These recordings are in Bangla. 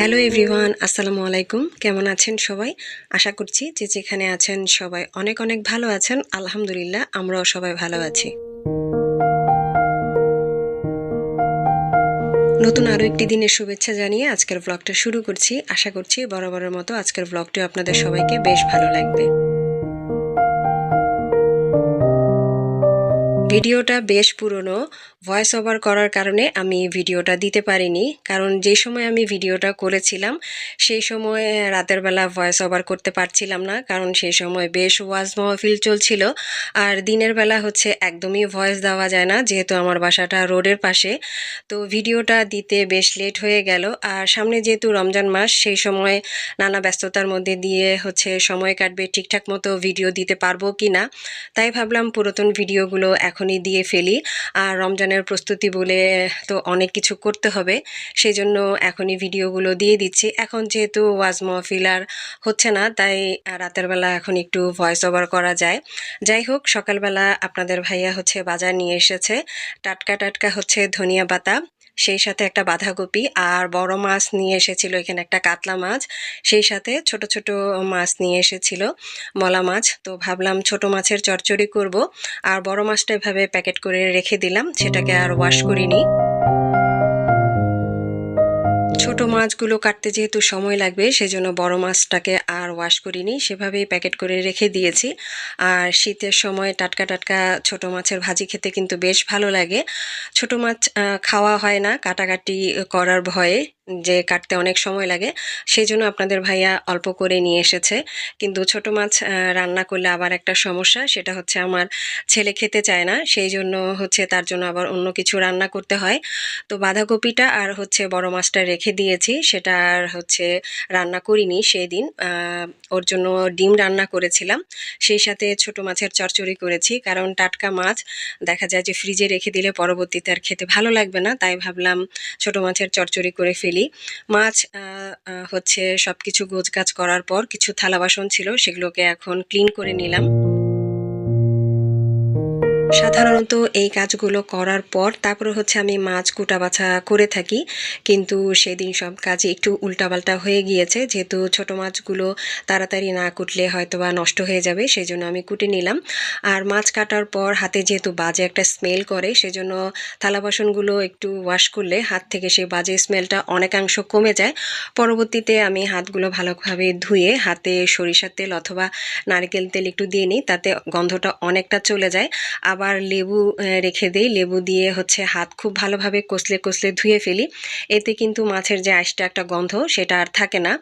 হ্যালো এভরিওয়ান আসসালামু আলাইকুম কেমন আছেন সবাই? আশা করছি যে যেখানে আছেন সবাই অনেক অনেক ভালো আছেন। আলহামদুলিল্লাহ, আমরাও সবাই ভালো আছি। নতুন আরও একটি দিনের শুভেচ্ছা জানিয়ে আজকের ব্লগটা শুরু করছি। আশা করছি বরাবরের মতো আজকের ব্লগটি আপনাদের সবাইকে বেশ ভালো লাগবে। ভিডিওটা বেশ পুরনো। ভয়েস ওভার করার কারণে আমি ভিডিওটা দিতে পারিনি। কারণ যে সময় আমি ভিডিওটা করেছিলাম, সেই সময় রাতের বেলা ভয়েস ওভার করতে পারছিলাম না। কারণ সেই সময় বেশ ওয়াজ মহফিল চলছিল। আর দিনের বেলা হচ্ছে একদমই ভয়েস দেওয়া যায় না, যেহেতু আমার বাসাটা রোডের পাশে। তো ভিডিওটা দিতে বেশ লেট হয়ে গেল। আর সামনে যেহেতু রমজান মাস, সেই সময় নানা ব্যস্ততার মধ্যে দিয়ে হচ্ছে সময় কাটবে ঠিকঠাক মতো ভিডিও দিতে পারব কি না তাই ভাবলাম পুরাতন ভিডিওগুলো এখনই দিয়ে ফেলি। আর রমজানের প্রস্তুতি বলে তো অনেক কিছু করতে হবে। সেই জন্য এখনই ভিডিওগুলো দিয়ে দিচ্ছি। এখন যেহেতু ওয়াজ মহফিল আর হচ্ছে না, তাই রাতের বেলা এখন একটু ভয়েস ওভার করা যায়। যাই হোক, সকালবেলা আপনাদের ভাইয়া হচ্ছে বাজার নিয়ে এসেছে। টাটকা টাটকা হচ্ছে ধনিয়া পাতা। সেই সাথে একটা বাঁধাকপি আর বড় মাছ নিয়ে এসেছিল এখানে একটা কাতলা মাছ। সেই সাথে ছোট ছোট মাছ নিয়ে এসেছিল, মলা মাছ। তো ভাবলাম ছোট মাছের চচ্চড়ি করব। আর বড় মাছটা এভাবে প্যাকেট করে রেখে দিলাম, সেটাকে আর ওয়াশ করিনি। ছোট মাছগুলো কাটতে যেহেতু সময় লাগবে, সেজন্য বড় মাছটাকে আর ওয়াশ করিনি। সেভাবেই প্যাকেট করে রেখে দিয়েছি। আর শীতের সময় টাটকা টাটকা ছোট মাছের ভাজি খেতে কিন্তু বেশ ভালো লাগে। ছোট মাছ খাওয়া হয় না, কাটাকাটি করার ভয়ে। যে কাটতে অনেক সময় লাগে, সেই জন্য আপনাদের ভাইয়া অল্প করে নিয়ে এসেছে। কিন্তু ছোট মাছ রান্না করলে আবার একটা সমস্যা, সেটা হচ্ছে আমার ছেলে খেতে চায় না, সেই জন্য হচ্ছে তার জন্য আবার অন্য কিছু রান্না করতে হয়। তো বাঁধাকপিটা আর হচ্ছে বড় মাছটা রেখে দিয়েছি, সেটা আর হচ্ছে রান্না করিনি সেই দিন ওর জন্য ডিম রান্না করেছিলাম, সেই সাথে ছোট মাছের চচ্চড়ি করেছি, কারণ টাটকা মাছ দেখা যায় যে ফ্রিজে রেখে দিলে পরবর্তীতে আর খেতে ভালো লাগবে না, তাই ভাবলাম ছোট মাছের চচ্চড়ি করে ফেলি। মাছ আহ, আহ, হচ্ছে সব কিছু গোছগাছ করার পর কিছু থালা বাসন ছিল সেগুলোকে এখন ক্লিন করে নিলাম। সাধারণত এই কাজগুলো করার পর তারপরে হচ্ছে আমি মাছ কুটা বাছা করে থাকি। কিন্তু সেদিন সব কাজে একটু উল্টাপাল্টা হয়ে গিয়েছে। যেহেতু ছোট মাছগুলো তাড়াতাড়ি না কুটলে হয়তো বা নষ্ট হয়ে যাবে সেই জন্য আমি কুটে নিলাম। আর মাছ কাটার পর হাতে যেহেতু বাজে একটা স্মেল করে, সেজন্য থালা বাসনগুলো একটু ওয়াশ করলে হাত থেকে সেই বাজে স্মেলটা অনেকাংশ কমে যায়। পরবর্তীতে আমি হাতগুলো ভালোভাবে ধুয়ে হাতে সরিষার তেল অথবা নারকেল তেল একটু দিয়ে নিই, তাতে গন্ধটা অনেকটা চলে যায়। আবার লেবু রেখে দেই। লেবু দিয়ে হচ্ছে হাত খুব ভালোভাবে কষলে কষলে ধুয়ে ফেলি। এতে কিন্তু মাছের যে আইসটা একটা গন্ধ, সেটা আর থাকে না।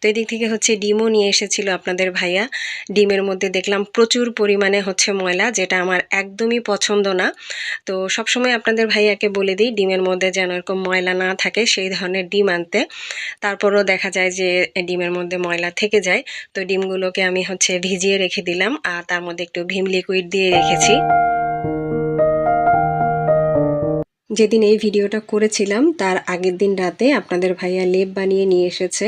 তো এদিক থেকে হচ্ছে ডিমও নিয়ে এসেছিল আপনাদের ভাইয়া। ডিমের মধ্যে দেখলাম প্রচুর পরিমাণে হচ্ছে ময়লা, যেটা আমার একদমই পছন্দ না। তো সবসময় আপনাদের ভাইয়াকে বলে দিই, ডিমের মধ্যে যেন এরকম ময়লা না থাকে, সেই ধরনের ডিম আনতে। তারপরও দেখা যায় যে ডিমের মধ্যে ময়লা থেকে যায়। তো ডিমগুলোকে আমি হচ্ছে ভিজিয়ে রেখে দিলাম, আর তার মধ্যে একটু ভীম লিকুইড দিয়ে রেখেছি। যেদিন এই ভিডিওটা করেছিলাম তার আগের দিন রাতে আপনাদের ভাইয়া লেপ বানিয়ে নিয়ে এসেছে।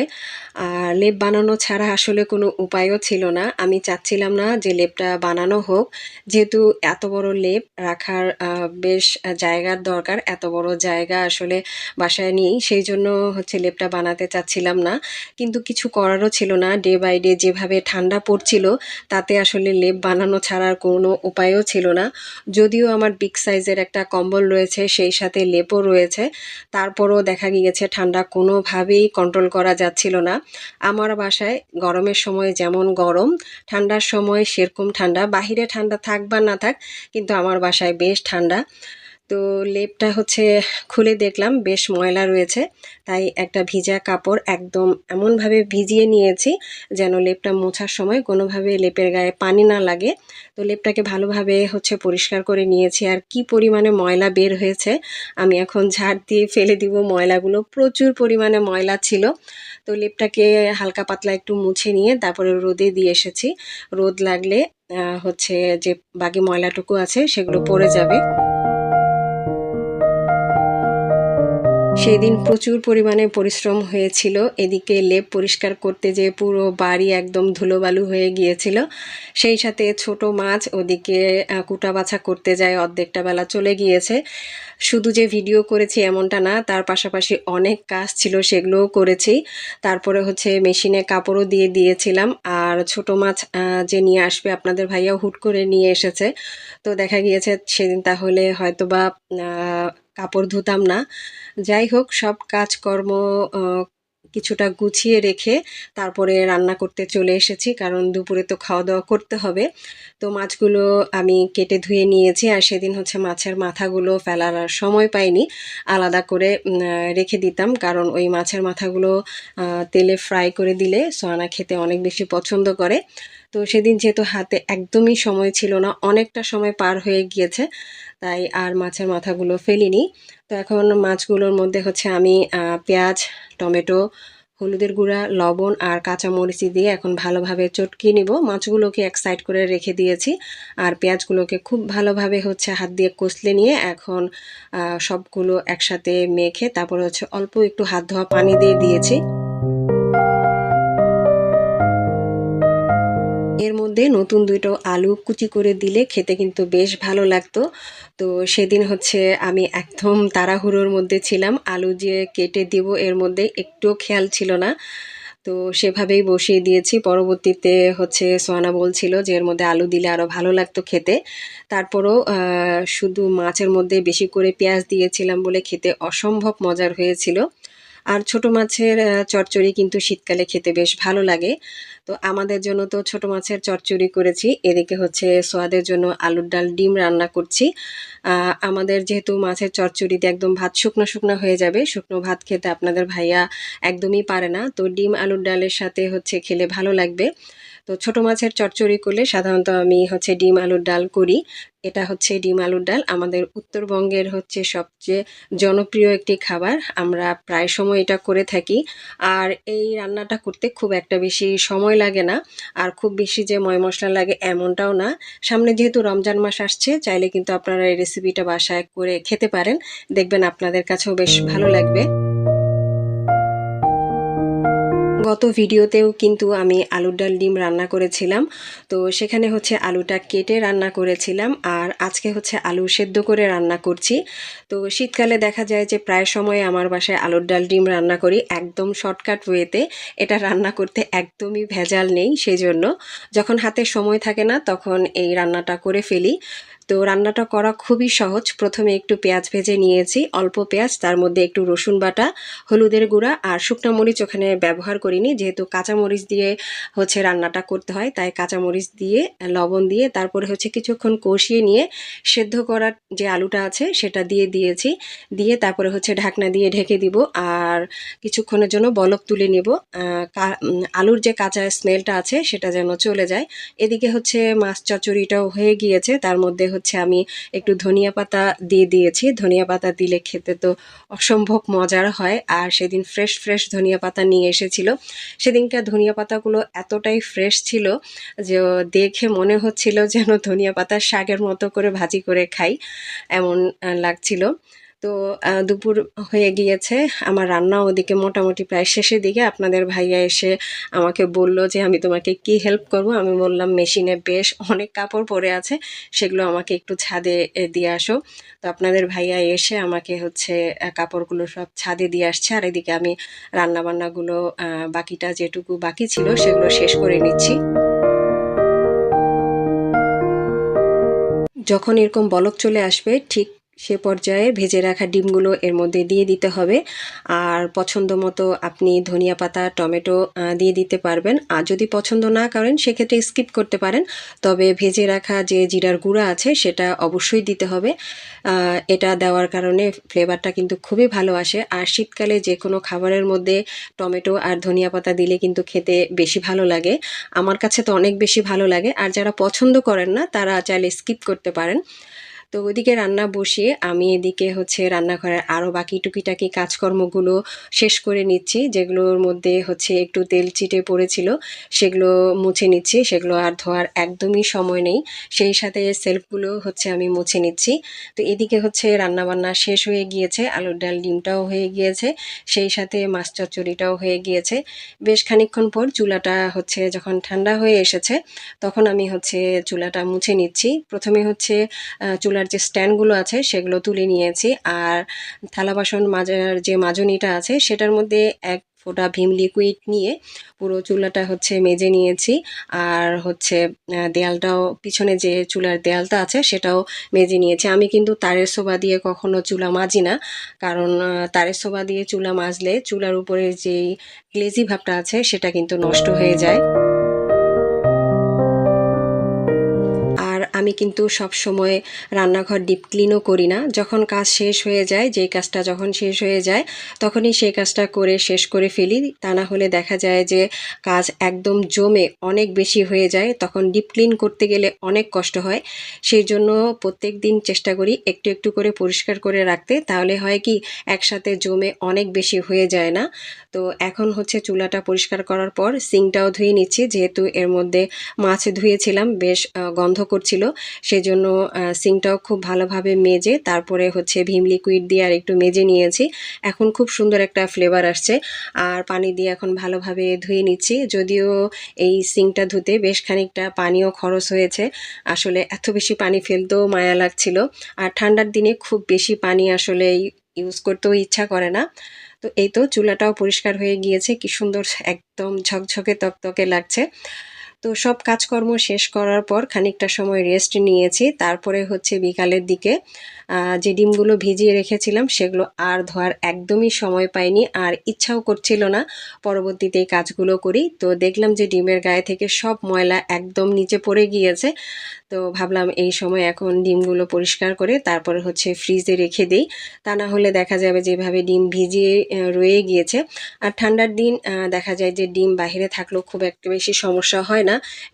আর লেপ বানানো ছাড়া আসলে কোনো উপায়ও ছিল না। আমি চাচ্ছিলাম না যে লেপটা বানানো হোক। যেহেতু এত বড় লেপ রাখার বেশ জায়গার দরকার, এত বড় জায়গা আসলে বাসায় নেই, সেই জন্য হচ্ছে লেপটা বানাতে চাচ্ছিলাম না। কিন্তু কিছু করারও ছিল না। ডে বাই ডে যেভাবে ঠান্ডা পড়ছিল, তাতে আসলে লেপ বানানো ছাড়ার কোনো উপায়ও ছিল না। যদিও আমার বিগ সাইজের একটা কম্বল রয়েছে, সেই সাথে লেপও রয়েছে। তারপরও দেখা গিয়েছে ঠান্ডা কোনোভাবেই কন্ট্রোল করা যাচ্ছিল না। আমার বাসায় গরমের সময় যেমন গরম, ঠান্ডার সময় সেরকম ঠান্ডা। বাহিরে ঠান্ডা থাক বা না থাক, কিন্তু আমার বাসায় বেশ ঠান্ডা। তো লেপটা হচ্ছে খুলে দেখলাম, বেশ ময়লা রয়েছে। তাই একটা ভিজা কাপড় একদম এমনভাবে ভিজিয়ে নিয়েছি যেন লেপটা মোছার সময় কোনোভাবে লেপের গায়ে পানি না লাগে। তো লেপটাকে ভালোভাবে হচ্ছে পরিষ্কার করে নিয়েছি। আর কি পরিমাণে ময়লা বের হয়েছে, আমি এখন ঝাড় দিয়ে ফেলে দিব ময়লাগুলো। প্রচুর পরিমাণে ময়লা ছিল। তো লেপটাকে হালকা পাতলা একটু মুছে নিয়ে তারপরে রোদে দিয়ে এসেছি। রোদ লাগলে হচ্ছে যে বাকি ময়লাটুকু আছে সেগুলো পড়ে যাবে। সেই দিন প্রচুর পরিমাণে পরিশ্রম হয়েছিল। এদিকে লেপ পরিষ্কার করতে যে পুরো বাড়ি একদম ধুলোবালু হয়ে গিয়েছিল। সেই সাথে ছোট মাছ ওদিকে কুটা বাছা করতে যায় অর্ধেকটা বেলা চলে গিয়েছে। শুধু যে ভিডিও করেছি এমনটা না তার পাশাপাশি অনেক কাজ ছিল সেগুলোও করেছি। তারপরে হচ্ছে মেশিনে কাপড়ও দিয়ে দিয়েছিলাম। আর ছোট মাছ যে নিয়ে আসবে আপনাদের ভাইয়া হুট করে নিয়ে এসেছে। তো দেখা গিয়েছে সেদিন তাহলে হয়তো বা আহ, কাপড় ধুতাম না। যাই হোক, সব কাজকর্ম কিছুটা গুছিয়ে রেখে তারপরে রান্না করতে চলে এসেছি, কারণ দুপুরে তো খাওয়া দাওয়া করতে হবে। তো মাছগুলো আমি কেটে ধুয়ে নিয়েছি, আর সেদিন হচ্ছে মাছের মাথাগুলো ফেলার আর সময় পাইনি। আলাদা করে রেখে দিতাম, কারণ ওই মাছের মাথাগুলো তেলে ফ্রাই করে দিলে সোয়ানা খেতে অনেক বেশি পছন্দ করে। তো সেদিন যেহেতু হাতে একদমই সময় ছিল না, অনেকটা সময় পার হয়ে গিয়েছে, তাই আর মাছের মাথাগুলো ফেলিনি। তো এখন মাছগুলোর মধ্যে হচ্ছে আমি পেঁয়াজ, টমেটো, হলুদের গুঁড়া, লবণ আর কাঁচামরিচি দিয়ে এখন ভালোভাবে চটকিয়ে নিব। মাছগুলোকে এক সাইড করে রেখে দিয়েছি আর পেঁয়াজগুলোকে খুব ভালোভাবে হচ্ছে হাত দিয়ে কষলে নিয়ে এখন সবগুলো একসাথে মেখে তারপর হচ্ছে অল্প একটু হাত ধোয়া পানি দিয়ে দিয়েছি। এর মধ্যে নতুন দুটো আলু কুচি করে দিলে খেতে কিন্তু বেশ ভালো লাগতো। তো সেদিন হচ্ছে আমি একদম তাড়াহুড়োর মধ্যে ছিলাম। আলু যে কেটে দিব এর মধ্যে একটুও খেয়াল ছিল না। তো সেভাবেই বসিয়ে দিয়েছি। পরবর্তীতে হচ্ছে সোয়ানা বলছিল যে এর মধ্যে আলু দিলে আরও ভালো লাগতো খেতে। তারপরও শুধু মাছের মধ্যে বেশি করে পেঁয়াজ দিয়েছিলাম বলে খেতে অসম্ভব মজার হয়েছিল। আর ছোট মাছের চচ্চড়ি কিন্তু শীতকালে খেতে বেশ ভালো লাগে। তো আমাদের জন্য তো ছোট মাছের চচ্চড়ি করেছি, এদিকে হচ্ছে সোয়াদের জন্য আলুর ডাল ডিম রান্না করছি। আমাদের যেহেতু মাছের চচ্চড়িতে একদম ভাত শুকনো শুকনো হয়ে যাবে, শুকনো ভাত খেতে আপনাদের ভাইয়া একদমই পারে না। তো ডিম আলুর ডালের সাথে হচ্ছে খেলে ভালো লাগবে। তো ছোট মাছের চচ্চড়ি করলে সাধারণত আমি হচ্ছে ডিম আলুর ডাল করি। এটা হচ্ছে ডিম আলুর ডাল। আমাদের উত্তরবঙ্গের হচ্ছে সবচেয়ে জনপ্রিয় একটি খাবার। আমরা প্রায় সময় এটা করে থাকি। আর এই রান্নাটা করতে খুব একটা বেশি সময় লাগে না। আর খুব বেশি যে ময় মশলা লাগে এমনটাও না। সামনে যেহেতু রমজান মাস আসছে, চাইলে কিন্তু আপনারা এই রেসিপিটা বাসায় করে খেতে পারেন। দেখবেন আপনাদের কাছেও বেশ ভালো লাগবে। গত ভিডিওতেও কিন্তু আমি আলুর ডাল ডিম রান্না করেছিলাম। তো সেখানে হচ্ছে আলুটা কেটে রান্না করেছিলাম আর আজকে হচ্ছে আলু সেদ্ধ করে রান্না করছি। তো শীতকালে দেখা যায় যে প্রায় সময় আমার বাসায় আলুর ডাল ডিম রান্না করি একদম শর্টকাট ওয়েতে। এটা রান্না করতে একদমই ভেজাল নেই সেই জন্য যখন হাতে সময় থাকে না তখন এই রান্নাটা করে ফেলি। তো রান্নাটা করা খুবই সহজ। প্রথমে একটু পেঁয়াজ ভেজে নিয়েছি, অল্প পেঁয়াজ, তার মধ্যে একটু রসুন বাটা, হলুদের গুঁড়া আর শুকনো মরিচ ওখানে ব্যবহার করিনি। যেহেতু কাঁচা মরিচ দিয়ে হচ্ছে রান্নাটা করতে হয়, তাই কাঁচা মরিচ দিয়ে, লবণ দিয়ে, তারপরে হচ্ছে কিছুক্ষণ কষিয়ে নিয়ে সেদ্ধ করার যে আলুটা আছে সেটা দিয়ে দিয়েছি। দিয়ে তারপরে হচ্ছে ঢাকনা দিয়ে ঢেকে দিব আর কিছুক্ষণের জন্য বলক তুলে নেব। আলুর যে কাঁচা স্মেলটা আছে সেটা যেন চলে যায়। এদিকে হচ্ছে মাছ চচ্চড়িটাও হয়ে গিয়েছে, তার মধ্যে হচ্ছে আমি একটু ধনিয়া পাতা দিয়ে দিয়েছি। ধনিয়া পাতা দিলে খেতে তো অসম্ভব মজার হয়। আর সেদিন ফ্রেশ ফ্রেশ ধনিয়া পাতা নিয়ে এসেছিল। সেদিনকার ধনিয়া পাতাগুলো এতটাই ফ্রেশ ছিল যে দেখে মনে হচ্ছিল যেন ধনিয়া পাতা শাকের মতো করে ভাজি করে খাই, এমন লাগছিল। তো দুপুর হয়ে গিয়েছে। আমার রান্না ওদিকে মোটামুটি প্রায় শেষের দিকে। আপনাদের ভাইয়া এসে আমাকে বলল যে, আমি তোমাকে কি হেল্প করব? আমি বললাম, মেশিনে বেশ অনেক কাপড় পরে আছে, সেগুলো আমাকে একটু ছাদে দিয়ে আসো। তো আপনাদের ভাইয়া এসে আমাকে হচ্ছে কাপড়গুলো সব ছাদে দিয়ে আসছে। আর এদিকে আমি রান্নাবান্নাগুলো বাকিটা যেটুকু বাকি ছিল, সেগুলো শেষ করে নিচ্ছি। যখন এরকম বলক চলে আসবে, ঠিক সে পর্যায়ে ভেজে রাখা ডিমগুলো এর মধ্যে দিয়ে দিতে হবে। আর পছন্দ মতো আপনি ধনিয়া পাতা, টমেটো দিয়ে দিতে পারবেন। আর যদি পছন্দ না করেন, সেক্ষেত্রে স্কিপ করতে পারেন। তবে ভেজে রাখা যে জিরার গুঁড়া আছে, সেটা অবশ্যই দিতে হবে। এটা দেওয়ার কারণে ফ্লেভারটা কিন্তু খুবই ভালো আসে। আর শীতকালে যে কোনো খাবারের মধ্যে টমেটো আর ধনিয়া পাতা দিলে কিন্তু খেতে বেশি ভালো লাগে। আমার কাছে তো অনেক বেশি ভালো লাগে। আর যারা পছন্দ করেন না, তারা চাইলে স্কিপ করতে পারেন। তো ওদিকে রান্না বসিয়ে আমি এদিকে হচ্ছে রান্নাঘরের আরও বাকি টুকিটাকি কাজকর্মগুলো শেষ করে নিচ্ছি যেগুলোর মধ্যে হচ্ছে একটু তেল চিটে পড়েছিল সেগুলো মুছে নিচ্ছি সেগুলো আর ধোয়ার একদমই সময় নেই। সেই সাথে সেলফগুলো হচ্ছে আমি মুছে নিচ্ছি। তো এদিকে হচ্ছে রান্নাবান্না শেষ হয়ে গিয়েছে আলুর ডাল ডিমটাও হয়ে গিয়েছে সেই সাথে মাছ চচ্চড়িটাও হয়ে গিয়েছে। বেশ খানিকক্ষণ পর চুলাটা হচ্ছে যখন ঠান্ডা হয়ে এসেছে তখন আমি হচ্ছে চুলাটা মুছে নিচ্ছি। প্রথমে হচ্ছে আহ, চুলার যে স্ট্যান্ডগুলো আছে, সেগুলো তুলে নিয়েছি। আর থালা বাসন মাজার যে মাজনিটা আছে, সেটার মধ্যে এক ফোটা ভীম লিকুইড নিয়ে পুরো চুলাটা হচ্ছে মেজে নিয়েছি। আর হচ্ছে দেয়ালটাও, পিছনে যে চুলার দেয়ালটা আছে, সেটাও মেজে নিয়েছি। আমি কিন্তু তারের সোবা দিয়ে কখনো চুলা মাজি না, কারণ তারের সোবা দিয়ে চুলা মাজলে চুলার উপরে যেই গ্লেজি ভাবটা আছে, সেটা কিন্তু নষ্ট হয়ে যায়। আমি কিন্তু সব সময় রান্নাঘর ডিপ ক্লিনও করি না। যখন কাজ শেষ হয়ে যায়, যেই কাজটা যখন শেষ হয়ে যায়, তখনই সেই কাজটা করে শেষ করে ফেলি। তা না হলে দেখা যায় যে কাজ একদম জমে অনেক বেশি হয়ে যায়। তখন ডিপ ক্লিন করতে গেলে অনেক কষ্ট হয়। সেই জন্য প্রত্যেক দিন চেষ্টা করি একটু একটু করে পরিষ্কার করে রাখতে। তাহলে হয় কি, একসাথে জমে অনেক বেশি হয়ে যায় না। তো এখন হচ্ছে চুলাটা পরিষ্কার করার পর, সিংটাও ধুয়ে নিচ্ছি। যেহেতু এর মধ্যে মাছ ধুয়েছিলাম, বেশ গন্ধ করছিল। সেজন্য সিংটাও খুব ভালোভাবে মেজে, তারপরে হচ্ছে ভীম লিকুইড দিয়ে আর একটু মেজে নিয়েছি। এখন খুব সুন্দর একটা ফ্লেভার আসছে। আর পানি দিয়ে এখন ভালোভাবে ধুয়ে নিচ্ছি। যদিও এই সিংটা ধুতে বেশ খানিকটা পানিও খরচ হয়েছে। আসলে এত বেশি পানি ফেলতেও মায়া লাগছিল। আর ঠান্ডার দিনে খুব বেশি পানি আসলে ইউজ করতেও ইচ্ছা করে না। তো এই তো চুলাটাও পরিষ্কার হয়ে গিয়েছে। কি সুন্দর, একদম ঝকঝকে তকতকে লাগছে। তো সব কাজকর্ম শেষ করার পর খানিকটা সময় রেস্ট নিয়েছি। তারপরে হচ্ছে বিকালের দিকে যে ডিমগুলো ভিজিয়ে রেখেছিলাম সেগুলো আর ধোয়ার একদমই সময় পাইনি আর ইচ্ছাও করছিল না পরবর্তীতে এই কাজগুলো করি। তো দেখলাম যে ডিমের গায়ে থেকে সব ময়লা একদম নিচে পড়ে গিয়েছে। তো ভাবলাম এই সময় এখন ডিমগুলো পরিষ্কার করে তারপরে হচ্ছে ফ্রিজে রেখে দিই। তা না হলে দেখা যাবে যেভাবে ডিম ভিজিয়ে রয়ে গিয়েছে। আর ঠান্ডার দিন দেখা যায় যে ডিম বাইরে থাকলেও খুব একটা বেশি সমস্যা হয় না।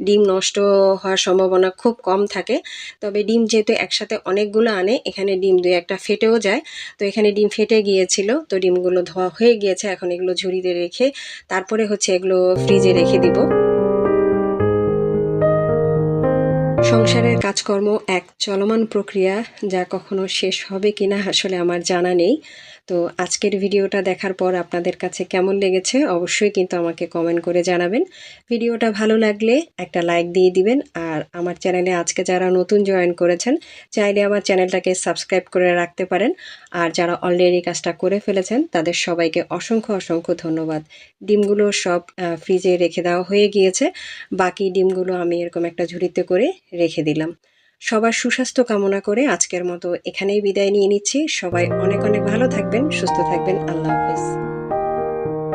ডিম নষ্ট হওয়ার সম্ভাবনা খুব কম থাকে। তবে ডিম যেহেতু একসাথে অনেকগুলো আনে, এখানে ডিম দুই একটা ফেটেও যায়। তো এখানে ডিম ফেটে গিয়েছিল, তো ডিমগুলো ধোয়া হয়ে গিয়েছে, এখন এগুলো ঝুড়িতে রেখে তারপরে হচ্ছে এগুলো ফ্রিজে রেখে দিব। সংসারের কাজকর্ম এক চলমান প্রক্রিয়া, যা কখনো শেষ হবে কিনা আসলে আমার জানা নেই। তো আজকের ভিডিওটা দেখার পর আপনাদের কাছে কেমন লেগেছে অবশ্যই কিন্তু আমাকে কমেন্ট করে জানাবেন। ভিডিওটা ভালো লাগলে একটা লাইক দিয়ে দিবেন আর আমার চ্যানেলে আজকে যারা নতুন জয়েন করেছেন, চাইলে আমার চ্যানেলটাকে সাবস্ক্রাইব করে রাখতে পারেন। আর যারা অলরেডি কাজটা করে ফেলেছেন, তাদের সবাইকে অসংখ্য অসংখ্য ধন্যবাদ। ডিমগুলো সব ফ্রিজে রেখে দেওয়া হয়ে গিয়েছে। বাকি ডিমগুলো আমি এরকম একটা ঝুড়িতে করে রেখে দিলাম। সবার সুস্বাস্থ্য কামনা করে আজকের মতো এখানেই বিদায় নিয়ে নিচ্ছি। সবাই অনেক অনেক ভালো থাকবেন, সুস্থ থাকবেন। আল্লাহ হাফেজ।